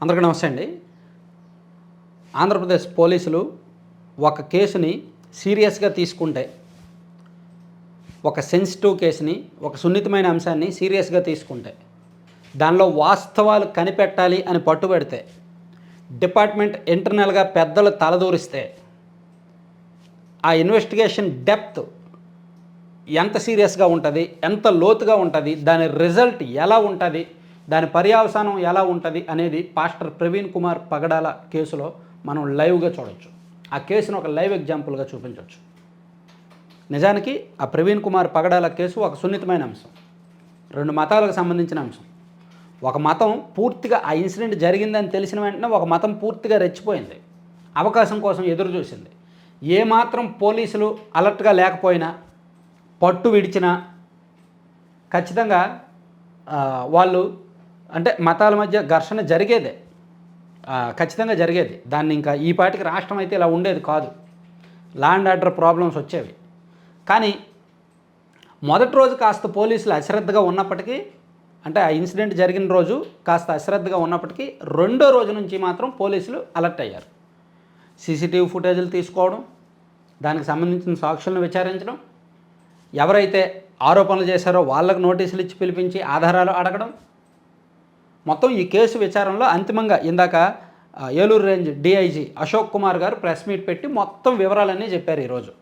అందరికీ నమస్తే అండి. ఆంధ్రప్రదేశ్ పోలీసులు ఒక కేసుని సీరియస్గా తీసుకుంటే ఒక సెన్సిటివ్ కేసుని ఒక సున్నితమైన అంశాన్ని సీరియస్గా తీసుకుంటే దానిలో వాస్తవాలు కనిపెట్టాలి అని పట్టుబెడితే డిపార్ట్మెంట్ ఇంటర్నల్గా పెద్దలు తలదూరిస్తే ఆ ఇన్వెస్టిగేషన్ డెప్త్ ఎంత సీరియస్గా ఉంటుంది ఎంత లోతుగా ఉంటుంది దాని రిజల్ట్ ఎలా ఉంటుంది దాని పర్యావసానం ఎలా ఉంటుంది అనేది పాస్టర్ ప్రవీణ్ కుమార్ పగడాల కేసులో మనం లైవ్గా చూడొచ్చు. ఆ కేసును ఒక లైవ్ ఎగ్జాంపుల్గా చూపించవచ్చు నిజానికి ఆ ప్రవీణ్ కుమార్ పగడాల కేసు ఒక సున్నితమైన అంశం. రెండు మతాలకు సంబంధించిన అంశం. ఒక మతం పూర్తిగా ఆ ఇన్సిడెంట్ జరిగిందని తెలిసిన వెంటనే ఒక మతం పూర్తిగా రెచ్చిపోయింది. అవకాశం కోసం ఎదురు చూసింది. ఏమాత్రం పోలీసులు అలర్ట్గా లేకపోయినా పట్టు విడిచినా ఖచ్చితంగా వాళ్ళు అంటే మతాల మధ్య ఘర్షణ జరిగేదే. ఖచ్చితంగా జరిగేది. దాన్ని ఇంకా ఈ పాటికి రాష్ట్రం అయితే ఇలా ఉండేది కాదు. ల్యాండ్ ఆర్డర్ ప్రాబ్లమ్స్ వచ్చేవి. కానీ మొదటి రోజు కాస్త పోలీసులు అశ్రద్ధగా ఉన్నప్పటికీ అంటే ఆ ఇన్సిడెంట్ జరిగిన రోజు కాస్త అశ్రద్ధగా ఉన్నప్పటికీ రెండో రోజు నుంచి మాత్రం పోలీసులు అలర్ట్ అయ్యారు. సీసీటీవీ ఫుటేజీలు తీసుకోవడం దానికి సంబంధించిన సాక్షులను విచారించడం ఎవరైతే ఆరోపణలు చేశారో వాళ్ళకు నోటీసులు ఇచ్చి పిలిపించి ఆధారాలు అడగడం మొత్తం ఈ కేసు విచారణలో అంతిమంగా ఇందాక ఏలూరు రేంజ్ డిఐజీ అశోక్ కుమార్ గారు ప్రెస్ మీట్ పెట్టి మొత్తం వివరాలన్నీ చెప్పారు ఈరోజు.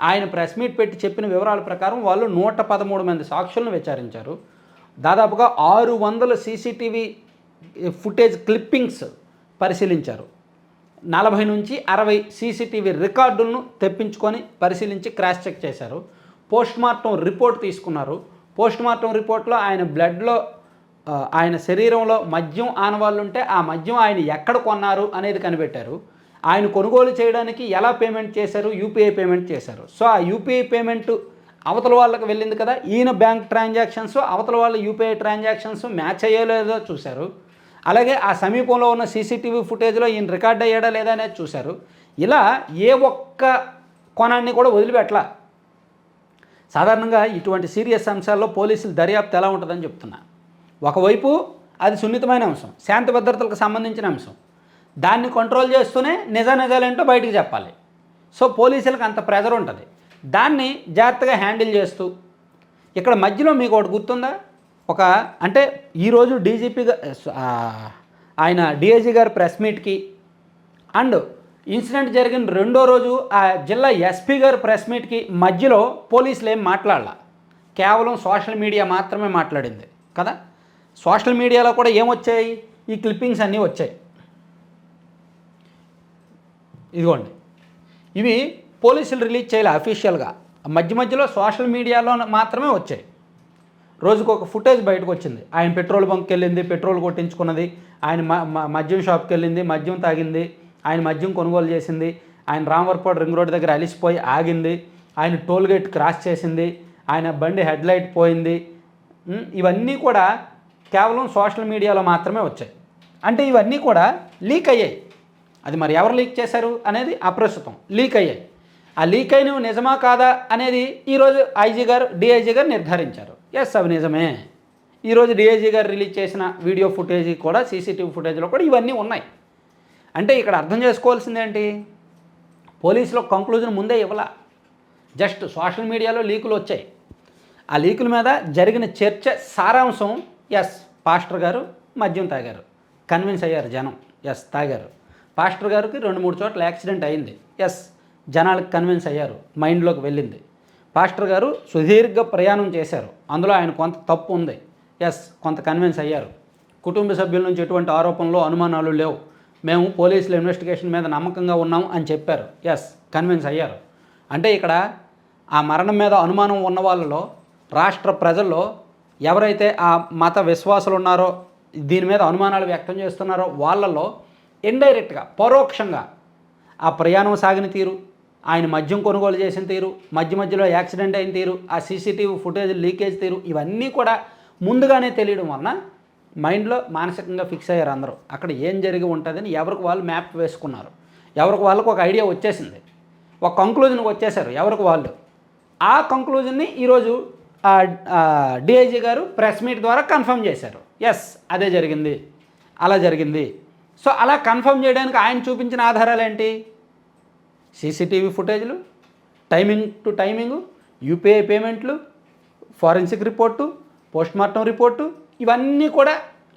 ఆయన ప్రెస్ మీట్ పెట్టి చెప్పిన వివరాల ప్రకారం వాళ్ళు నూట పదమూడు మంది సాక్షులను విచారించారు. దాదాపుగా ఆరు వందల సీసీటీవీ ఫుటేజ్ క్లిప్పింగ్స్ పరిశీలించారు. నలభై నుంచి అరవై సీసీటీవీ రికార్డులను తెప్పించుకొని పరిశీలించి క్రాస్ చెక్ చేశారు. పోస్ట్ మార్టం రిపోర్ట్ తీసుకున్నారు. పోస్ట్ మార్టం రిపోర్ట్లో ఆయన బ్లడ్లో ఆయన శరీరంలో మద్యం ఆనవాళ్ళు ఉంటే ఆ మద్యం ఆయన ఎక్కడ కొన్నారు అనేది కనిపెట్టారు. ఆయన కొనుగోలు చేయడానికి ఎలా పేమెంట్ చేశారు? యూపీఐ పేమెంట్ చేశారు. సో ఆ యూపీఐ పేమెంట్ అవతల వాళ్ళకి వెళ్ళింది కదా ఈయన బ్యాంక్ ట్రాన్సాక్షన్స్ అవతల వాళ్ళ యూపీఐ ట్రాన్సాక్షన్స్ మ్యాచ్ అయ్యేలేదో చూశారు. అలాగే ఆ సమీపంలో ఉన్న సీసీటీవీ ఫుటేజ్లో ఈయన రికార్డ్ అయ్యాడా లేదా అనేది చూశారు. ఇలా ఏ ఒక్క కోణాన్ని కూడా వదిలిపెట్టలా. సాధారణంగా ఇటువంటి సీరియస్ అంశాల్లో పోలీసులు దర్యాప్తు ఎలా ఉంటుందని చెప్తున్నా. ఒకవైపు అది సున్నితమైన అంశం శాంతి భద్రతలకు సంబంధించిన అంశం. దాన్ని కంట్రోల్ చేస్తూనే నిజ నిజాలేంటో బయటికి చెప్పాలి. సో పోలీసులకు అంత ప్రెజర్ ఉంటుంది. దాన్ని జాగ్రత్తగా హ్యాండిల్ చేస్తూ ఇక్కడ మధ్యలో మీకు ఒకటి గుర్తుందా? ఒక అంటే ఈరోజు డీజీపీ ఆయన డిఐజీ గారి ప్రెస్ మీట్కి అండ్ ఇన్సిడెంట్ జరిగిన రెండో రోజు ఆ జిల్లా ఎస్పీ గారి ప్రెస్ మీట్కి మధ్యలో పోలీసులు ఏం మాట్లాడాల? కేవలం సోషల్ మీడియా మాత్రమే మాట్లాడింది కదా? సోషల్ మీడియాలో కూడా ఏమొచ్చాయి? ఈ క్లిప్పింగ్స్ అన్నీ వచ్చాయి. ఇదిగోండి. ఇవి పోలీసులు రిలీజ్ చేయాలి అఫీషియల్గా. మధ్య మధ్యలో సోషల్ మీడియాలో మాత్రమే వచ్చాయి. రోజుకు ఒక ఫుటేజ్ బయటకు వచ్చింది. ఆయన పెట్రోల్ బంక్కి వెళ్ళింది పెట్రోల్ కొట్టించుకున్నది. ఆయన మ- మ- మద్యం షాప్కి వెళ్ళింది మద్యం తాగింది. ఆయన మద్యం కొనుగోలు చేసింది. ఆయన రామవరపాడు రింగ్ రోడ్ దగ్గర అలిసిపోయి ఆగింది. ఆయన టోల్ గేట్ క్రాస్ చేసింది. ఆయన బండి హెడ్ లైట్ పోయింది ఇవన్నీ కూడా కేవలం సోషల్ మీడియాలో మాత్రమే వచ్చాయి. అంటే ఇవన్నీ కూడా లీక్ అయ్యాయి. అది మరి ఎవరు లీక్ చేశారు అనేది అప్రస్తుతం. లీక్ అయ్యాయి. ఆ లీక్ అయినవి నిజమా కాదా అనేది ఈరోజు ఐజీ గారు డిఐజీ గారు నిర్ధారించారు. ఎస్ అవి నిజమే. ఈరోజు డిఐజీ గారు రిలీజ్ చేసిన వీడియో ఫుటేజ్ కూడా సీసీటీవీ ఫుటేజ్లో కూడా ఇవన్నీ ఉన్నాయి. అంటే ఇక్కడ అర్థం చేసుకోవాల్సిందేంటి పోలీసులు కంక్లూజన్ ముందే ఇవ్వాల. జస్ట్ సోషల్ మీడియాలో లీకులు వచ్చాయి. ఆ లీకుల మీద జరిగిన చర్చ సారాంశం ఎస్ పాస్టర్ గారు మద్యం తాగారు. కన్విన్స్ అయ్యారు జనం. ఎస్ తాగారు. పాస్టర్ గారికి రెండు మూడు చోట్ల యాక్సిడెంట్ అయింది. ఎస్ జనాలకు కన్విన్స్ అయ్యారు. మైండ్లోకి వెళ్ళింది. పాస్టర్ గారు సుదీర్ఘ ప్రయాణం చేశారు. అందులో ఆయన కొంత తప్పు ఉంది. ఎస్ కొంత కన్విన్స్ అయ్యారు. కుటుంబ సభ్యుల నుంచి ఎటువంటి ఆరోపణలు అనుమానాలు లేవు. మేము పోలీసుల ఇన్వెస్టిగేషన్ మీద నమ్మకంగా ఉన్నాం అని చెప్పారు. ఎస్ కన్విన్స్ అయ్యారు. అంటే ఇక్కడ ఆ మరణం మీద అనుమానం ఉన్న వాళ్ళలో రాష్ట్ర ప్రజల్లో ఎవరైతే ఆ మత విశ్వాసులు ఉన్నారో దీని మీద అనుమానాలు వ్యక్తం చేస్తున్నారో వాళ్ళలో ఇండైరెక్ట్గా పరోక్షంగా ఆ ప్రయాణం సాగిన తీరు ఆయన మద్యం కొనుగోలు చేసిన తీరు మధ్య మధ్యలో యాక్సిడెంట్ అయిన తీరు ఆ సీసీటీవీ ఫుటేజ్ లీకేజ్ తీరు ఇవన్నీ కూడా ముందుగానే తెలియడం వలన మైండ్లో మానసికంగా ఫిక్స్ అయ్యారు అందరూ. అక్కడ ఏం జరిగి ఉంటుందని ఎవరికి వాళ్ళు మ్యాప్ వేసుకున్నారు. ఎవరికి వాళ్ళకు ఒక ఐడియా వచ్చేసింది. ఒక కంక్లూజన్కి వచ్చేసారు ఎవరికి వాళ్ళు. ఆ కంక్లూజన్ని ఈరోజు డిఐజీ గారు ప్రెస్ మీట్ ద్వారా కన్ఫర్మ్ చేశారు. ఎస్ అదే జరిగింది. అలా జరిగింది. సో అలా కన్ఫర్మ్ చేయడానికి ఆయన చూపించిన ఆధారాలు ఏంటి? సీసీటీవీ ఫుటేజ్లు టైమింగ్ టు టైమింగు యూపీఐ పేమెంట్లు forensic report post mortem report ఇవన్నీ కూడా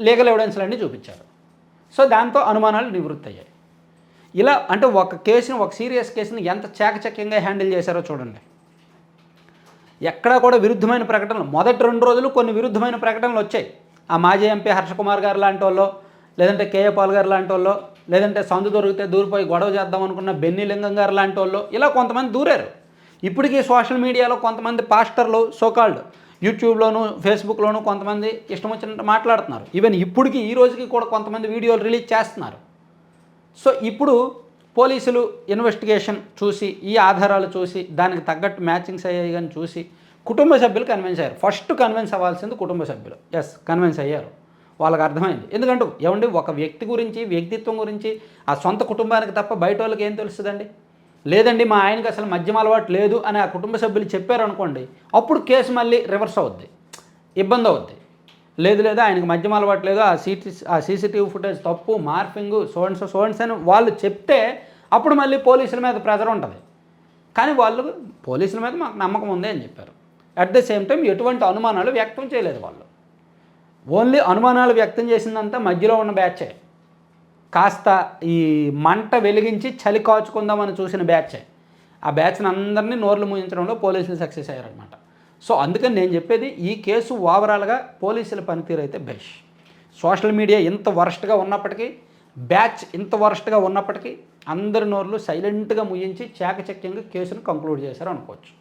లీగల్ ఎవిడెన్స్లు అన్నీ చూపించారు. సో దాంతో అనుమానాలు నివృత్తి అయ్యాయి ఇలా అంటే ఒక కేసుని ఒక సీరియస్ కేసుని ఎంత చాకచక్యంగా హ్యాండిల్ చేశారో చూడండి. ఎక్కడా కూడా విరుద్ధమైన ప్రకటనలు. మొదటి రెండు రోజులు కొన్ని విరుద్ధమైన ప్రకటనలు వచ్చాయి. ఆ మాజీ ఎంపీ హర్షకుమార్ గారు లాంటి వాళ్ళు లేదంటే కేఏ పాల్ గారు లాంటి వాళ్ళు లేదంటే సందు దొరికితే దూరిపోయి గొడవ చేద్దాం అనుకున్న బెన్నీ లింగం గారు లాంటి వాళ్ళు ఇలా కొంతమంది దూరారు. ఇప్పటికీ సోషల్ మీడియాలో కొంతమంది పాస్టర్లు సోకాల్డ్ యూట్యూబ్లోను ఫేస్బుక్లోను కొంతమంది ఇష్టం వచ్చినట్టు మాట్లాడుతున్నారు. ఈవెన్ ఇప్పటికీ ఈ రోజుకి కూడా కొంతమంది వీడియోలు రిలీజ్ చేస్తున్నారు. సో ఇప్పుడు పోలీసులు ఇన్వెస్టిగేషన్ చూసి ఈ ఆధారాలు చూసి దానికి తగ్గట్టు మ్యాచింగ్స్ అయ్యాయి కానీ చూసి కుటుంబ సభ్యులు కన్విన్స్ అయ్యారు. ఫస్ట్ కన్విన్స్ అవ్వాల్సింది కుటుంబ సభ్యులు. ఎస్ కన్విన్స్ అయ్యారు. వాళ్ళకి అర్థమైంది. ఎందుకంటే ఏమండి ఒక వ్యక్తి గురించి వ్యక్తిత్వం గురించి ఆ సొంత కుటుంబానికి తప్ప బయట వాళ్ళకి ఏం తెలుస్తుందండి? లేదండి మా ఆయనకి అసలు మద్యం అలవాటు లేదు అని ఆ కుటుంబ సభ్యులు చెప్పారు అనుకోండి అప్పుడు కేసు మళ్ళీ రివర్స్ అవుద్ది. ఇబ్బంది అవుద్ది. లేదు లేదా ఆయనకి మద్యం అలవాట్లేదు. ఆ సీటీ ఆ సీసీటీవీ ఫుటేజ్ తప్పు మార్ఫింగ్ సోన్స్ సోన్స్ అని వాళ్ళు చెప్తే అప్పుడు మళ్ళీ పోలీసుల మీద ప్రెజర్ ఉంటుంది. కానీ వాళ్ళు పోలీసుల మీద మాకు నమ్మకం ఉంది అని చెప్పారు. అట్ ద సేమ్ టైం ఎటువంటి అనుమానాలు వ్యక్తం చేయలేదు వాళ్ళు. ఓన్లీ అనుమానాలు వ్యక్తం చేసిందంతా మధ్యలో ఉన్న బ్యాచే. కాస్త ఈ మంట వెలిగించి చలి కాచుకుందామని చూసిన బ్యాచే. ఆ బ్యాచ్ని అందరినీ నోర్లు మూయించడంలో పోలీసులు సక్సెస్ అయ్యారనమాట సో అందుకని నేను చెప్పేది ఈ కేసు ఓవరాల్గా పోలీసుల పనితీరు అయితే బెస్ట్ సోషల్ మీడియా ఇంత వరస్ట్గా ఉన్నప్పటికీ బ్యాచ్ ఇంత వరస్ట్గా ఉన్నప్పటికీ అందరి నోర్లు సైలెంట్గా ముయించి చాకచక్యంగా కేసును కంక్లూడ్ చేశారు అనుకోవచ్చు.